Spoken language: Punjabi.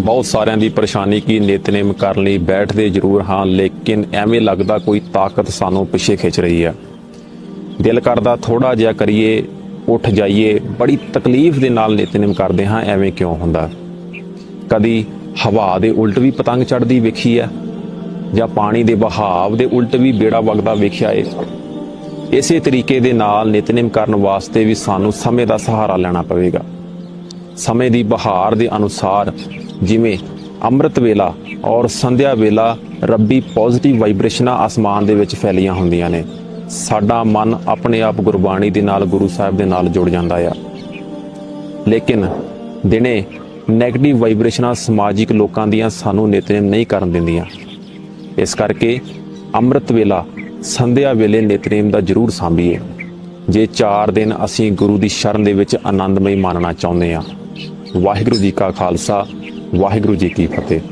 ਬਹੁਤ ਸਾਰਿਆਂ ਦੀ ਪਰੇਸ਼ਾਨੀ ਕੀ ਨਿਤਨੇਮ ਕਰਨ ਲਈ, ਬੈਠਦੇ ਜ਼ਰੂਰ ਹਾਂ, ਲੇਕਿਨ ਐਵੇਂ ਲੱਗਦਾ ਕੋਈ ਤਾਕਤ ਸਾਨੂੰ ਪਿੱਛੇ ਖਿੱਚ ਰਹੀ ਹੈ ਦਿਲ ਕਰਦਾ ਥੋੜਾ ਜਿਹਾ ਕਰੀਏ, ਉੱਠ ਜਾਈਏ, ਬੜੀ ਤਕਲੀਫ ਦੇ ਨਾਲ ਨਿਤਨੇਮ ਕਰਦੇ ਹਾਂ, ਐਵੇਂ ਕਿਉਂ ਹੁੰਦਾ? ਕਦੀ ਹਵਾ ਦੇ ਉਲਟ ਵੀ ਪਤੰਗ ਚੜਦੀ ਵੇਖੀ ਹੈ ਜਾਂ ਪਾਣੀ ਦੇ ਬਹਾਵ ਦੇ ਉਲਟ ਵੀ ਬੇੜਾ ਵਗਦਾ ਵੇਖਿਆ ਏ। ਇਸੇ ਤਰੀਕੇ ਦੇ ਨਾਲ ਨਿਤਨੇਮ ਕਰਨ ਵਾਸਤੇ ਵੀ ਸਾਨੂੰ ਸਮੇਂ ਦਾ ਸਹਾਰਾ ਲੈਣਾ ਪਵੇਗਾ। ਸਮੇਂ ਦੀ ਬਹਾਰ ਦੇ ਅਨੁਸਾਰ ਜਿਵੇਂ ਅੰਮ੍ਰਿਤ ਵੇਲਾ ਔਰ ਸੰਧਿਆ ਵੇਲਾ ਰੱਬੀ ਪੋਜ਼ਿਟਿਵ ਵਾਈਬ੍ਰੇਸ਼ਨਾਂ ਆਸਮਾਨ ਦੇ ਵਿੱਚ ਫੈਲੀਆਂ ਹੁੰਦੀਆਂ ਨੇ। ਸਾਡਾ ਮਨ ਆਪਣੇ ਆਪ ਗੁਰਬਾਣੀ ਦੇ ਨਾਲ, ਗੁਰੂ ਸਾਹਿਬ ਦੇ ਨਾਲ ਜੁੜ ਜਾਂਦਾ ਆ। ਲੇਕਿਨ ਦਿਨੇ ਨੈਗੇਟਿਵ ਵਾਈਬ੍ਰੇਸ਼ਨਾਂ ਸਮਾਜਿਕ ਲੋਕਾਂ ਦੀਆਂ ਸਾਨੂੰ ਨੇਤਰੇਮ ਨਹੀਂ ਕਰਨ ਦਿੰਦੀਆਂ। ਇਸ ਕਰਕੇ ਅੰਮ੍ਰਿਤ ਵੇਲਾ, ਸੰਧਿਆ ਵੇਲੇ ਨੇਤਰੇਮ ਦਾ ਜ਼ਰੂਰ ਸਾਂਭੀਏ। ਜੇ 4 ਦਿਨ ਅਸੀਂ ਗੁਰੂ ਦੀ ਸ਼ਰਨ ਦੇ ਵਿੱਚ ਆਨੰਦਮਈ ਮਾਨਣਾ ਚਾਹੁੰਦੇ ਹਾਂ। ਵਾਹਿਗੁਰੂ ਜੀ ਕਾ ਖਾਲਸਾ ਵਾਹਿਗੁਰੂ ਜੀ ਕੀ ਫਤਿਹ।